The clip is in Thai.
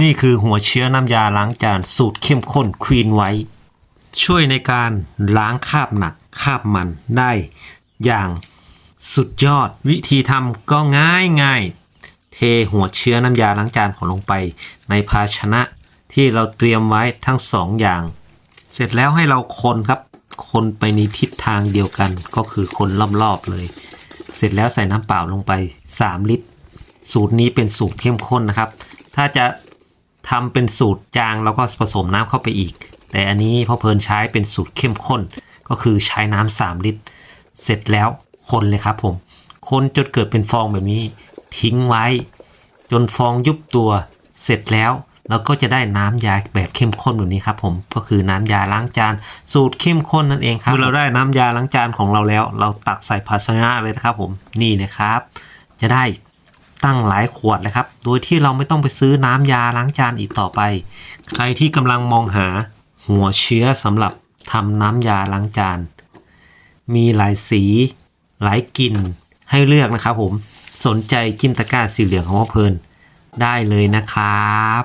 นี่คือหัวเชื้อน้ำยาล้างจานสูตรเข้มข้นควีนไว้ ช่วยในการล้างคราบหนักคราบมันได้อย่างสุดยอดวิธีทำก็ง่ายง่ายเทหัวเชื้อน้ำยาล้างจานของลงไป ในภาชนะที่เราเตรียมไว้ทั้งสองอย่าง เสร็จแล้วให้เราคนครับ คนไปในทิศทางเดียวกันก็คือคนรอบๆเลย เสร็จแล้วใส่น้ำเปล่าลงไป 3 ลิตร สูตรนี้เป็นสูตรเข้มข้นนะครับ ถ้าจะ ทำเป็นสูตรจางเราก็ผสมน้ำเข้าไปอีก แต่อันนี้พ่อเพลินใช้เป็นสูตรเข้มข้น ก็คือใช้น้ำ3ลิตร เสร็จแล้วคนเลยครับผม คนจนเกิดเป็นฟองแบบนี้ ทิ้งไว้ จนฟองยุบตัวเสร็จแล้วเราก็จะได้น้ำยาแบบเข้มข้นแบบนี้ครับผมก็คือน้ำยาล้างจาน สูตรเข้มข้นนั่นเองครับเมื่อเราได้น้ำยาล้างจานของเราแล้ว เราตักใส่ภาชนะเลยนะครับผมนี่นะครับ จะได้ ตั้งหลายขวดเลยครับ โดยที่เราไม่ต้องไปซื้อน้ำยาล้างจานอีกต่อไป ใครที่กำลังมองหาหัวเชื้อสำหรับทำน้ำยาล้างจาน มีหลายสี หลายกลิ่นให้เลือกนะครับผม สนใจจิ้มตะกร้าสีเหลืองของพ่อเพลินได้เลยนะครับ